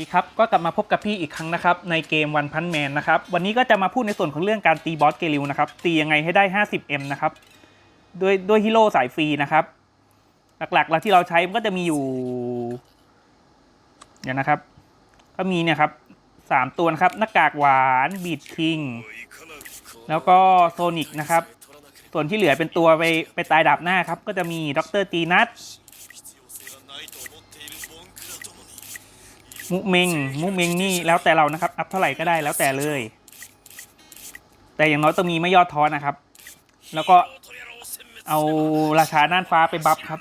ดีครับ ก็กลับมาพบกับพี่อีกครั้งนะครับ ในเกมวันพันแมนนะครับ วันนี้ก็จะมาพูดในส่วนของเรื่องการตีบอสเกลิวนะครับ ตียังไงให้ได้ 50M นะครับ ด้วยด้วยฮีโร่สายฟรีนะครับ หลักๆแล้วที่เราใช้มันก็จะมีอยู่ เดี๋ยวนะครับ ก็มีเนี่ยครับสามตัวนะครับ หน้ากากหวานบีดคิง แล้วก็โซนิกนะครับ ส่วนที่เหลือเป็นตัวไปไปตายดาบหน้าครับ ก็จะมีด็อกเตอร์จีนัท มุเมงมุเมงนี่แล้วแต่เรานะครับ อัพเท่าไหร่ก็ได้แล้วแต่เลย แต่อย่างน้อยต้องมีไม่ยอดท้อนะครับ แล้วก็เอาราชาน่านฟ้าไปบัฟครับ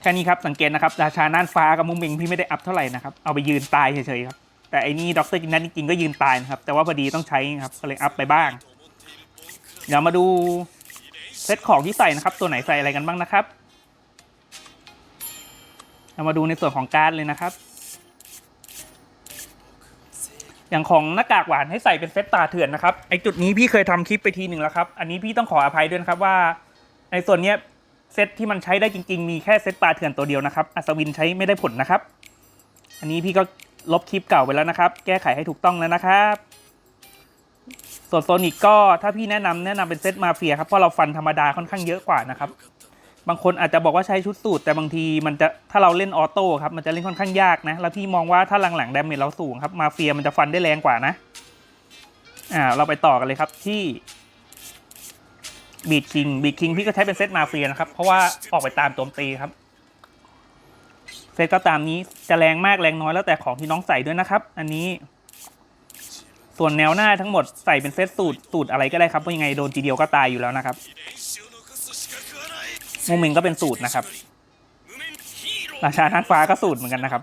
แค่นี้ครับสังเกตนะครับราชาน่านฟ้ากับมุเมงพี่ไม่ได้อัพเท่าไหร่นะครับเอาไปยืนตายเฉยๆครับแต่ไอ้นี่ด็อกเตอร์จินนัทจริงก็ยืนตายนะครับ แต่ว่าพอดีต้องใช้ครับก็เลยอัพไปบ้างเดี๋ยวมาดูเซตของที่ใส่นะครับ ตัวไหนใส่อะไรกันบ้างนะครับ เรามาดูในส่วนของการ์ดเลยนะครับ อย่างของหน้ากากหวานให้ใส่เป็นเซตตาเถื่อนนะครับไอจุดนี้พี่เคยทำคลิปไปทีหนึ่งแล้วครับ อันนี้พี่ต้องขออภัยด้วยนะครับว่า ในส่วนเนี้ยเซตที่มันใช้ได้จริง ๆ มีแค่เซตปลาเถื่อนตัวเดียวนะครับ อัศวินใช้ไม่ได้ผลนะครับ อันนี้พี่ก็ลบคลิปเก่าไปแล้วนะครับ แก้ไขให้ถูกต้องแล้วนะครับ ส่วนโซนิกก็ถ้าพี่แนะนำแนะนำเป็นเซตมาเฟียครับเพราะเราฟันธรรมดาค่อนข้างเยอะกว่านะครับ บางคนอาจจะบอกว่าใช้ชุดสูตร แต่บางทีมันจะถ้าเราเล่นออโต้ครับมันจะเล่นค่อนข้างยากนะ แล้วพี่มองว่าถ้าหลังๆดาเมจเราสูงครับมาเฟียมันจะฟันได้แรงกว่านะอ่าเราไปต่อกันเลยครับที่บีดคิงบีดคิงพี่ก็ใช้เป็นเซตมาเฟียนะครับ เพราะว่าออกไปตามโจมตีครับ เซตก็ตามนี้จะแรงมากแรงน้อยแล้วแต่ของที่น้องใส่ด้วยนะครับ อันนี้ ส่วนแนวหน้าทั้งหมดใส่เป็นเซตสูตรสูตรอะไรก็ได้ครับเพราะยังไงโดนทีเดียวก็ตายอยู่แล้วนะครับ มูมิงก็เป็นสูตรนะครับ ราชาท่านฟ้าก็สูตรเหมือนกันนะครับ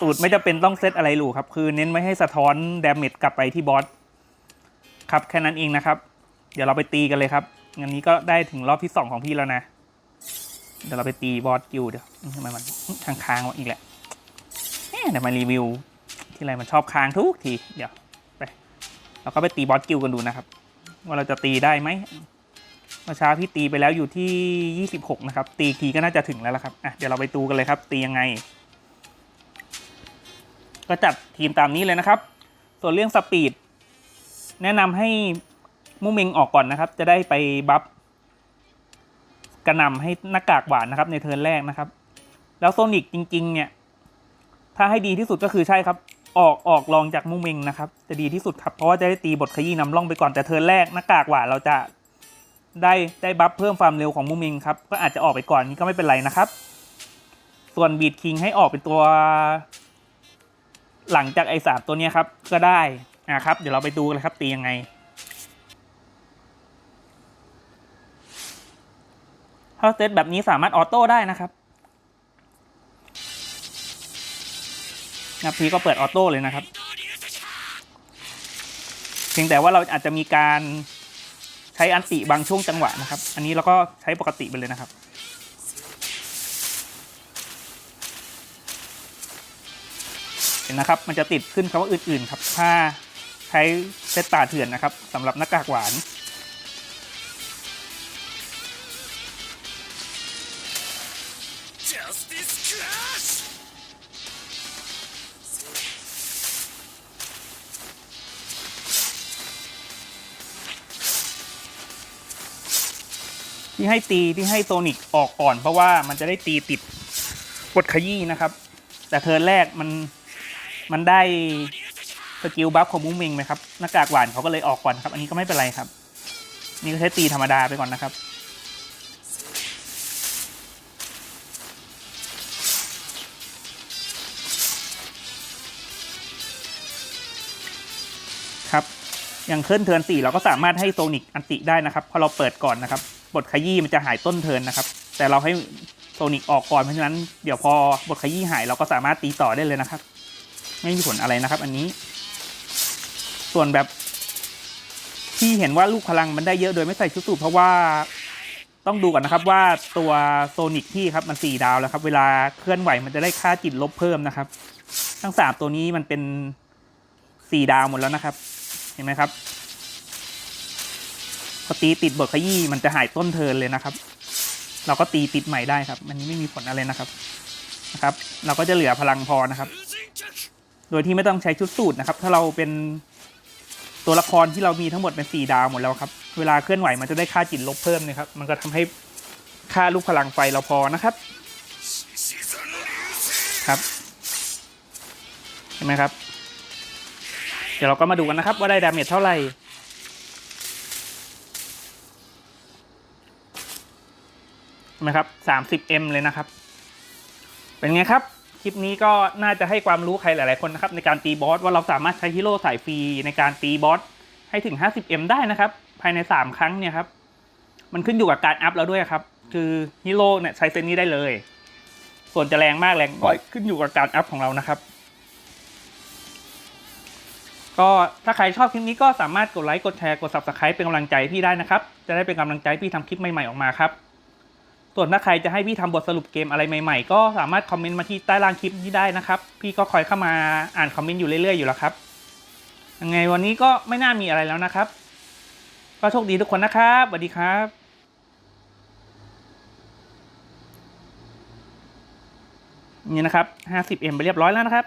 สูตรไม่จะเป็นต้องเซตอะไรหรูครับ คือเน้นไม่ให้สะท้อนดาเมจกลับไปที่บอสครับแค่นั้นเองนะครับ เดี๋ยวเราไปตีกันเลยครับงั้นนี้ก็ได้ถึงรอบที่สองของพี่แล้วนะ เดี๋ยวเราไปตีบอสกิวเดี๋ยวทำไมมันค้างๆวะอีกแหละเอ๊ะเดี๋ยวมารีวิว ที่ไรมันชอบค้างทุกที เดี๋ยวไปเราก็ไปตีบอสกิวกันดูนะครับ ว่าเราจะตีได้ไหม เมื่อเช้าพี่ตีไปแล้วอยู่ที่ 26 นะครับ ตีทีก็น่าจะถึงแล้วละครับอะเดี๋ยวเราไปดูกันเลยครับ ตียังไง ก็จัดทีมตามนี้เลยนะครับ ส่วนเรื่องสปีด แนะนำให้มูเมงออกก่อนนะครับ จะได้ไปบัฟกระนำให้หน้ากากหวานนะครับ ในเทิร์นแรกนะครับ แล้วโซนิกจริง ๆ เนี่ย ถ้าให้ดีที่สุดก็คือใช่ครับ ออกออกลองจากมูเมงนะครับ จะดีที่สุดครับเพราะว่าจะได้ตีบทขยี้นำร่องไปก่อนแต่เทิร์นแรกหน้ากากหวานเราจะ ได้ได้บัฟเพิ่มความเร็วของมูมิงครับ ก็อาจจะออกไปก่อนนี้ก็ไม่เป็นไรนะครับ ส่วนบีดคิงให้ออกเป็นตัว หลังจากไอ้สามตัวนี้ครับ ก็ได้อะครับ เดี๋ยวเราไปดูกันเลยครับ ตียังไง ถ้าเซตแบบนี้สามารถออโต้ได้นะครับนะพีก็เปิดออโต้เลยนะครับ เพียงแต่ว่าเราอาจจะมีการ ใช้อันติบางช่วงจังหวะนะครับ อันนี้เราก็ใช้ปกติไปเลยนะครับ เห็นนะครับ มันจะติดขึ้นคำว่าอื่นๆครับ ถ้าใช้เซตตาเถื่อนนะครับสำหรับหน้ากากหวาน ที่ให้ตีที่ให้โซนิกออกก่อน เพราะว่ามันจะได้ตีติดกดขยี้นะครับ แต่เทิร์นแรกมันมันได้สกิลบัฟของมุ้งมิงไหมครับหน้ากากหวานเขาก็เลยออกก่อนครับ อันนี้ก็ไม่เป็นไรครับ นี่ก็ใช้ตีธรรมดาไปก่อนนะครับ ครับอย่างเคลื่อนเทิร์นสี่เราก็สามารถให้โซนิกอันติได้นะครับพอเราเปิดก่อนนะครับ บทขยี้มันจะหายต้นเทินนะครับ แต่เราให้โซนิกออกก่อนเพราะฉะนั้นเดี๋ยวพอบทขยี้หายเราก็สามารถตีต่อได้เลยนะครับ ไม่มีผลอะไรนะครับ อันนี้ ส่วนแบบที่เห็นว่าลูกพลังมันได้เยอะโดยไม่ใส่ชุดสูทเพราะว่าต้องดูก่อนนะครับว่าตัวโซนิกที่ครับมันสี่ดาวแล้วครับ เวลาเคลื่อนไหวมันจะได้ค่าจิตลบเพิ่มนะครับ ทั้งสามตัวนี้มันเป็นสี่ดาวหมดแล้วนะครับ เห็นไหมครับ พอตีติดบทขยี้มันจะหายต้นเทินเลยนะครับ เราก็ตีติดใหม่ได้ครับ มันนี้ไม่มีผลอะไรนะครับนะครับ เราก็จะเหลือพลังพอนะครับ โดยที่ไม่ต้องใช้ชุดสูตรนะครับ ถ้าเราเป็นตัวละครที่เรามีทั้งหมดเป็นสี่ดาวหมดแล้วครับ เวลาเคลื่อนไหวมันจะได้ค่าจิตลบเพิ่มนะครับ มันก็ทำให้ค่าลูกพลังไฟเราพอนะครับ ครับเห็นไหมครับ เดี๋ยวเราก็มาดูกันนะครับว่าได้ดาเมจเท่าไหร่ เห็ นไหมครับ 30m เลยนะครับ เป็นไงครับ คลิปนี้ก็น่าจะให้ความรู้ใครหลาย ๆ คนนะครับ ในการตีบอสว่าเราสามารถใช้ฮีโร่สายฟรีในการตีบอสให้ถึง 50m ได้นะครับ ภายใน 3 ครั้งเนี่ยครับ มันขึ้นอยู่กับการอัพแล้วด้วยครับ คือฮีโร่เนี่ยใช้เซนนี้ได้เลย ส่วนจะแรงมากแรงน้อยขึ้นอยู่กับการอัพของเรานะครับ ก็ถ้าใครชอบคลิปนี้ก็สามารถกดไลค์ กดแชร์ กด subscribe เป็นกำลังใจให้พี่ได้นะครับ จะได้เป็นกำลังใจให้พี่ทำคลิปใหม่ ๆ ออกมาครับ ส่วนถ้าใครจะให้พี่ทำบทสรุปเกมอะไรใหม่ๆ ก็สามารถคอมเมนต์มาที่ใต้ล่างคลิปนี้ได้นะครับ พี่ก็คอยเข้ามาอ่านคอมเมนต์อยู่เรื่อยๆอยู่แล้วครับยังไงวันนี้ก็ไม่น่ามีอะไรแล้วนะครับ ก็โชคดีทุกคนนะครับสวัสดีครับนี่นะครับ 50M ไปเรียบร้อยแล้วนะครับ